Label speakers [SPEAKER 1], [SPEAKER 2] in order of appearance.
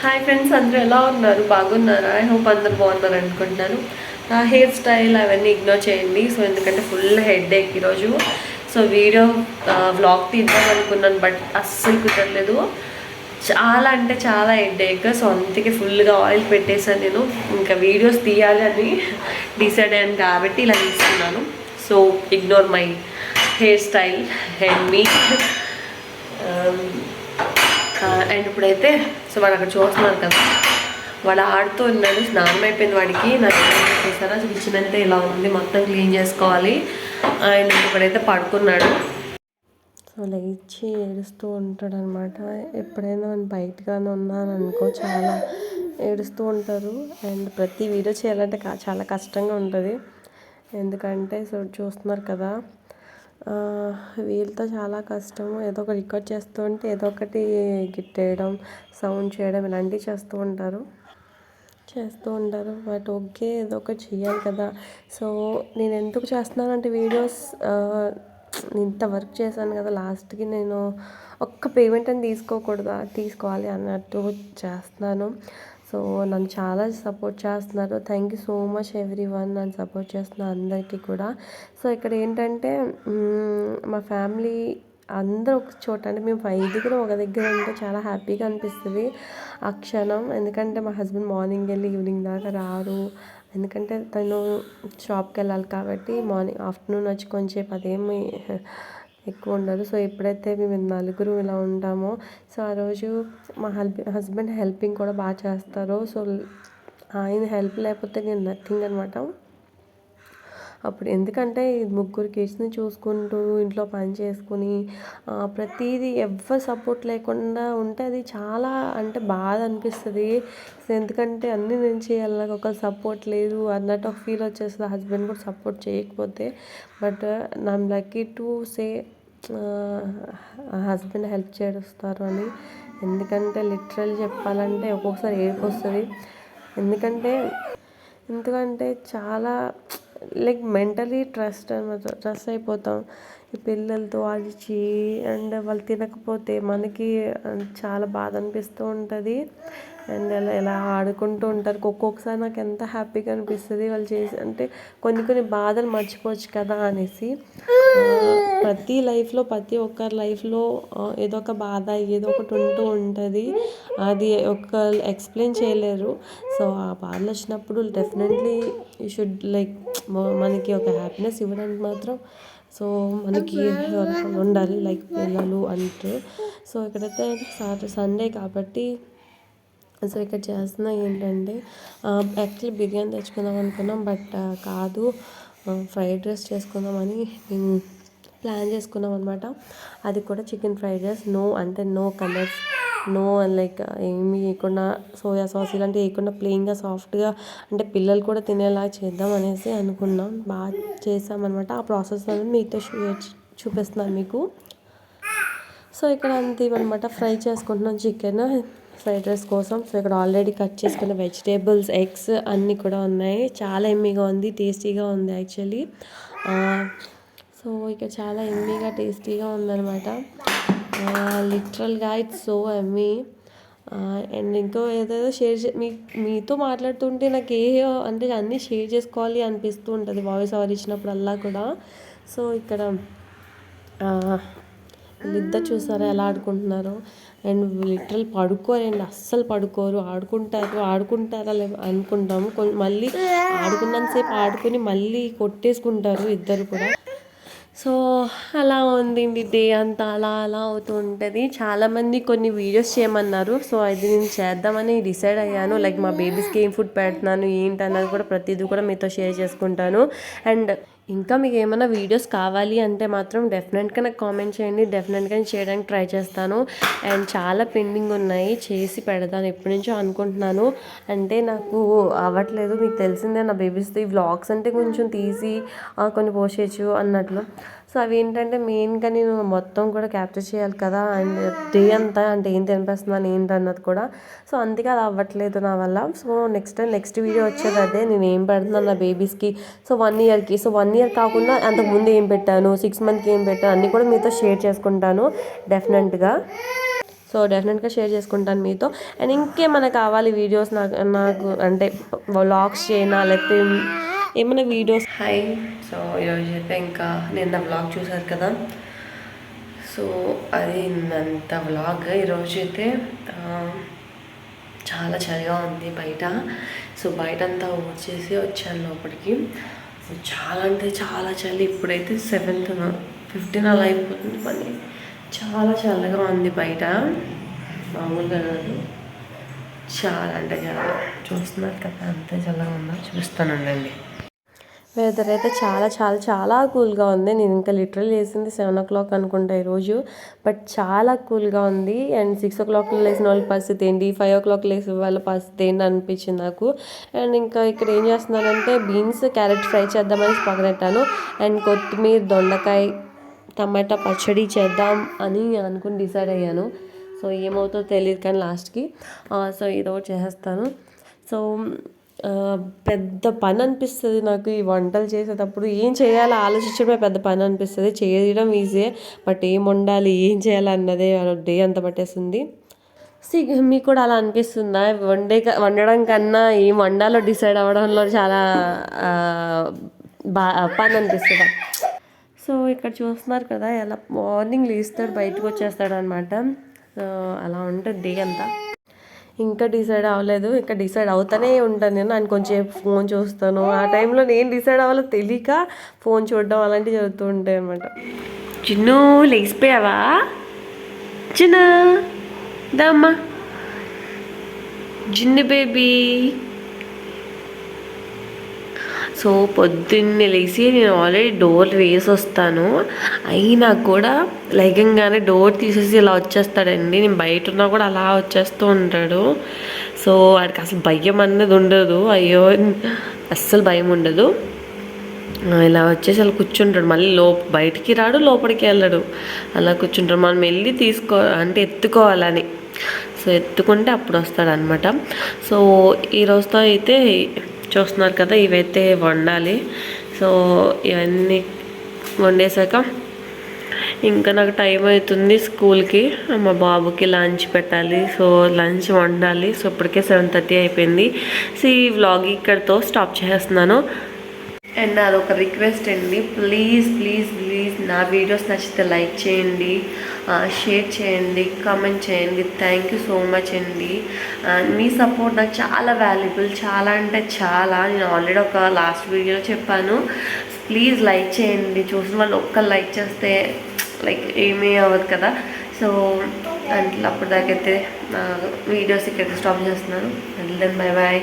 [SPEAKER 1] Hi friends అందరూ ఎలా ఉన్నారు? బాగున్నారా? ఐ హోప్ అందరు బాగున్నారు అనుకుంటున్నాను. నా హెయిర్ స్టైల్ అవన్నీ ఇగ్నోర్ చేయండి. సో ఎందుకంటే ఫుల్ హెడ్ ఏక్ ఈరోజు. సో వీడియో వ్లాగ్ తీద్దాం అనుకున్నాను బట్ అస్సలు కుదరలేదు. చాలా అంటే చాలా హెడ్ ఏక్ సో అందుకే ఫుల్గా ఆయిల్ పెట్టేశాను నేను. ఇంకా వీడియోస్ తీయాలి అని డిసైడ్ అయ్యాను కాబట్టి ఇలా తీసుకున్నాను so ignore my hair style and me and ఇప్పుడైతే సో వాడు అక్కడ చూస్తున్నారు కదా. వాడు ఆడుతూ ఉన్నాడు స్నానం అయిపోయింది వాడికి నాకు చూసారా కిచెన్ అయితే ఇలా ఉంది మొత్తం క్లీన్ చేసుకోవాలి. ఆయన ఇప్పుడైతే పడుకున్నాడు. సో లేచి ఏడుస్తూ ఉంటాడు అనమాట ఎప్పుడైనా నేను బయటగానే ఉన్నాను అనుకో చాలా ఏడుస్తూ ఉంటారు. అండ్ ప్రతి వీడియో చేయాలంటే చాలా కష్టంగా ఉంటుంది. ఎందుకంటే సో చూస్తున్నారు కదా వీళ్ళతో చాలా కష్టము. ఏదో ఒకటి రికార్డ్ చేస్తూ ఉంటే ఏదో ఒకటి గిట్టేయడం సౌండ్ చేయడం ఇలాంటివి చేస్తూ ఉంటారు. చేస్తూ ఉంటారు. బట్ ఓకే ఏదో ఒకటి చేయాలి కదా. సో నేను ఎందుకు చేస్తున్నానంటే వీడియోస్ ఇంత వర్క్ చేశాను కదా లాస్ట్కి నేను ఒక్క పేమెంట్ అని తీసుకోకూడదా తీసుకోవాలి అన్నట్టు చేస్తున్నాను. సో నన్ను చాలా సపోర్ట్ చేస్తున్నారు. Thank you so much everyone నన్ను సపోర్ట్ చేస్తున్న అందరికీ కూడా. సో ఇక్కడ ఏంటంటే మా ఫ్యామిలీ అందరూ ఒక చోట అంటే మేము ఐదుగురు ఒక దగ్గర ఉంటే చాలా హ్యాపీగా అనిపిస్తుంది. ఆ క్షణం ఎందుకంటే మా హస్బెండ్ మార్నింగ్ వెళ్ళి ఈవినింగ్ దాకా రారు. ఎందుకంటే తను షాప్కి వెళ్ళాలి కాబట్టి మార్నింగ్ ఆఫ్టర్నూన్ వచ్చి కొంచెంసేపు అదేమి ఎక్కువ ఉండదు. సో ఎప్పుడైతే మేము నలుగురు ఇలా ఉంటామో సో ఆ రోజు మా హస్బెండ్ హస్బెండ్ హెల్పింగ్ కూడా బాగా చేస్తారు. సో ఆయన హెల్ప్ లేకపోతే నేను నథింగ్ అనమాట అప్పుడు ఎందుకంటే ముగ్గురు కిడ్స్ని చూసుకుంటూ ఇంట్లో పని చేసుకుని ప్రతిదీ ఎవ్వరు సపోర్ట్ లేకుండా ఉంటే అది చాలా అంటే బాధ అనిపిస్తుంది. సో ఎందుకంటే అన్ని నేను చేయాలి నాకు ఒక సపోర్ట్ లేదు అన్నట్టు ఒక ఫీల్ వచ్చేస్తుంది. హస్బెండ్ కూడా సపోర్ట్ చేయకపోతే but I'm lucky to say husband help చేస్తారు అని. ఎందుకంటే లిటరల్ చెప్పాలంటే ఒక్కొక్కసారి ఏడుపు వస్తుంది ఎందుకంటే ఎందుకంటే చాలా లైక్ మెంటలీ ట్రస్ట్ అనమాట ట్రస్ట్ అయిపోతాం. ఈ పిల్లలతో అరిచి అండ్ వాళ్ళు తినకపోతే మనకి చాలా బాధ అనిపిస్తూ ఉంటుంది. అండ్ అలా ఎలా ఆడుకుంటూ ఉంటారు. ఒక్కొక్కసారి నాకు ఎంత హ్యాపీగా అనిపిస్తుంది వాళ్ళు చేసి అంటే కొన్ని కొన్ని బాధలు మర్చిపోవచ్చు కదా అనేసి. ప్రతి లైఫ్లో ప్రతి ఒక్కరి లైఫ్లో ఏదో ఒక బాధ ఏదో ఒకటి ఉంటూ ఉంటుంది. అది ఒక ఎక్స్ప్లెయిన్ చేయలేరు. సో ఆ బాధలు వచ్చినప్పుడు డెఫినెట్లీ యూ షుడ్ లైక్ మనకి ఒక హ్యాపీనెస్ ఇవ్వడానికి మాత్రం సో మనకి ఉండాలి లైక్ పిల్లలు అంటూ. సో ఇక్కడైతే సాటర్డే సండే కాబట్టి సో ఇక్కడ చేస్తున్న ఏంటంటే యాక్చువల్లీ బిర్యానీ తెచ్చుకుందాం అనుకున్నాం బట్ కాదు. ఫ్రైడ్ రైస్ చేసుకుందామని ప్లాన్ చేసుకున్నాం అనమాట అది కూడా చికెన్ ఫ్రైడ్ రైస్. నో అంటే నో కలర్స్. నో లైక్ ఏమి వేయకుండా సోయా సాస్ ఇలాంటివి వేయకుండా ప్లెయిన్గా సాఫ్ట్గా అంటే పిల్లలు కూడా తినేలా చేద్దాం అనేసి అనుకున్నాం. బాగా చేసామన్నమాట ఆ ప్రాసెస్ అనేది మీతో చూ- చూపిస్తున్నాను మీకు. సో ఇక్కడ అంత ఇవన్నమాట. ఫ్రై చేసుకుంటున్నాం చికెన్. ఫ్రైడ్ రైస్ కోసం. సో ఇక్కడ ఆల్రెడీ కట్ చేసుకున్న వెజిటేబుల్స్ ఎగ్స్ అన్నీ కూడా ఉన్నాయి. చాలా ఎమ్మీగా ఉంది టేస్టీగా ఉంది యాక్చువల్లీ. సో ఇక్కడ చాలా ఎమ్మీగా టేస్టీగా ఉందన్నమాట. లిటరల్గా ఇట్స్ సో ఎమ్మీ. అండ్ ఇంకో ఏదేదో షేర్ చే మీ మీతో మాట్లాడుతుంటే నాకు ఏ అంటే అన్నీ షేర్ చేసుకోవాలి అనిపిస్తూ ఉంటుంది వాయిస్ ఓవర్ ఇచ్చినప్పుడల్లా కూడా. సో ఇక్కడ వీళ్ళిద్దరు చూసారా? ఎలా ఆడుకుంటున్నారో? And literal పడుకోరండి. అస్సలు పడుకోరు. ఆడుకుంటారు. ఆడుకుంటారా లే అనుకుంటాము. మళ్ళీ ఆడుకున్నంతసేపు ఆడుకుని మళ్ళీ కొట్టేసుకుంటారు ఇద్దరు కూడా. సో అలా ఉంది డే అంతా. అలా అలా అవుతూ ఉంటుంది. చాలామంది కొన్ని వీడియోస్ చేయమన్నారు. సో అది నేను చేద్దామని డిసైడ్ అయ్యాను. లైక్ మా బేబీస్కి ఏం ఫుడ్ పెడుతున్నాను ఏంటి అన్నది కూడా ప్రతిదీ కూడా మీతో షేర్ చేసుకుంటాను. అండ్ ఇంకా మీకు ఏమైనా వీడియోస్ కావాలి అంటే మాత్రం డెఫినెట్గా నాకు కామెంట్ చేయండి. డెఫినెట్గా నేను చేయడానికి ట్రై చేస్తాను. అండ్ చాలా పెండింగ్ ఉన్నాయి. చేసి పెడతాను ఎప్పటి నుంచో అనుకుంటున్నాను. అంటే నాకు అవ్వట్లేదు. మీకు తెలిసిందే నా బేబీస్ది వ్లాగ్స్ అంటే కొంచెం తీసి కొన్ని పోస్ట్ చేయొచ్చు అన్నట్లు. సో అవి ఏంటంటే మెయిన్గా నేను మొత్తం కూడా క్యాప్చర్ చేయాలి కదా అండ్ డే అంతా అంటే ఏం తినిపిస్తున్నాను ఏంటి అన్నది కూడా. సో అందుకే అది అవ్వట్లేదు నా వల్ల. So next time next video వచ్చేది అదే. నేను ఏం పెడుతున్నాను నా బేబీస్కి? సో వన్ ఇయర్కి. సో వన్ ఇయర్ కాకుండా అంతకుముందు ఏం పెట్టాను? సిక్స్ మంత్కి ఏం పెట్టాను? అన్నీ కూడా మీతో షేర్ చేసుకుంటాను డెఫినెట్గా. సో డెఫినెట్గా షేర్ చేసుకుంటాను మీతో. అండ్ ఇంకేమైనా కావాలి? వీడియోస్ నాకు నాకు అంటే వ్లాగ్స్ చేయనా? లేకపోతే ఏమైనా వీడియోస్? హాయ్ సో ఈరోజు అయితే ఇంకా నిన్న వ్లాగ్ చూసారు కదా. సో అది అంత వ్లాగ్ ఈరోజు అయితే చాలా చలిగా ఉంది బయట. సో బయట అంతా వచ్చేసి వచ్చాను లోపలికి. సో చాలా అంటే చాలా చలి. ఇప్పుడైతే సెవెంత్ ఫిఫ్టీన్ అలా అయిపోతుంది పని చాలా చల్లగా ఉంది బయట. మామూలుగా కాదు. చాలా అంటే చాలా. చూస్తున్నారు కదా అంతే చల్లగా ఉందో? చూస్తానండి. వెదర్ అయితే చాలా చాలా చాలా కూల్గా ఉంది. నేను ఇంకా లిటరల్ వేసింది సెవెన్ ఓ క్లాక్ అనుకుంటా ఈరోజు. బట్ చాలా కూల్గా ఉంది. అండ్ సిక్స్ ఓ క్లాక్ లేసిన వాళ్ళ పరిస్థితి ఏంటి? ఫైవ్ ఓ క్లాక్ లేసిన వాళ్ళ పరిస్థితి ఏంటి అనిపించింది నాకు. అండ్ ఇంకా ఇక్కడ ఏం చేస్తున్నానంటే బీన్స్ క్యారెట్ ఫ్రై చేద్దామని పక్కనెట్టాను అండ్ కొత్తిమీర దొండకాయ టమాటా పచ్చడి చేద్దాం అని అనుకుని డిసైడ్ అయ్యాను. సో ఏమవుతుందో తెలియదు కానీ లాస్ట్కి. సో ఇదో ఒకటి చేసేస్తాను. సో పెద్ద పని అనిపిస్తుంది నాకు ఈ వంటలు చేసేటప్పుడు. ఏం చేయాలో ఆలోచించడమే పెద్ద పని అనిపిస్తుంది చేయడం ఈజీయే బట్ ఏం వండాలి ఏం చేయాలి అన్నదే డే అంత పట్టేస్తుంది. సి మీకు కూడా అలా అనిపిస్తుందా? వండే వండడం కన్నా ఏం వండాలో డిసైడ్ అవ్వడంలో చాలా బా పని అనిపిస్తుంది సో ఇక్కడ చూస్తున్నారు కదా ఎలా మార్నింగ్ లేస్తాడు బయటకు వచ్చేస్తాడు అనమాట అలా ఉంటుంది డే అంతా. ఇంకా డిసైడ్ అవ్వలేదు ఇంకా డిసైడ్ అవుతానే ఉంటాను నేను. ఆయన కొంచెం ఫోన్ చూస్తాను. ఆ టైంలో నేను డిసైడ్ అవ్వాలో తెలియక ఫోన్ చూడడం అలాంటివి జరుగుతూ ఉంటాయి అనమాట చిన్ను లేచిపోయావా? చిన్న దమ్మా. జిన్ను బేబీ సో పొద్దున్నే లేచి నేను ఆల్రెడీ డోర్ వేసి వస్తాను అయినా కూడా లైకంగానే డోర్ తీసేసి ఇలా వచ్చేస్తాడండి. నేను బయట ఉన్నా కూడా అలా వచ్చేస్తూ ఉంటాడు. సో వాడికి అసలు భయం అన్నది ఉండదు. అయ్యో అస్సలు భయం ఉండదు. ఇలా వచ్చేసి అలా కూర్చుంటాడు. మళ్ళీ లో బయటికి రాడు లోపలికి వెళ్ళడు. అలా కూర్చుంటాడు. మనం వెళ్ళి తీసుకో అంటే ఎత్తుకోవాలని. సో ఎత్తుకుంటే అప్పుడు వస్తాడనమాట సో ఈ రోజుతో అయితే చూస్తున్నారు కదా ఇవైతే వండాలి. సో ఇవన్నీ వండేశాక ఇంకా నాకు టైం అవుతుంది స్కూల్కి. మా బాబుకి లంచ్ పెట్టాలి. సో లంచ్ వండాలి. సో ఇప్పటికే సెవెన్ థర్టీ అయిపోయింది. సో ఈ వ్లాగ్ ఇక్కడితో స్టాప్ చేస్తున్నాను. అండ్ అదొక రిక్వెస్ట్ అండి. ప్లీజ్ ప్లీజ్ ప్లీజ్ నా వీడియోస్ నచ్చితే లైక్ చేయండి. షేర్ చేయండి. కామెంట్ చేయండి. థ్యాంక్ యూ సో మచ్ అండి. మీ సపోర్ట్ నాకు చాలా వాల్యుబుల్ చాలా అంటే చాలా. నేను ఆల్రెడీ ఒక లాస్ట్ వీడియోలో చెప్పాను. ప్లీజ్ లైక్ చేయండి. చూసిన వాళ్ళు ఒక్క లైక్ చేస్తే లైక్ ఏమీ అవ్వదు కదా. సో అంటే అప్పుడు దాకైతే వీడియోస్ ఇక్కడ స్టాప్ చేస్తున్నాను. And then bye bye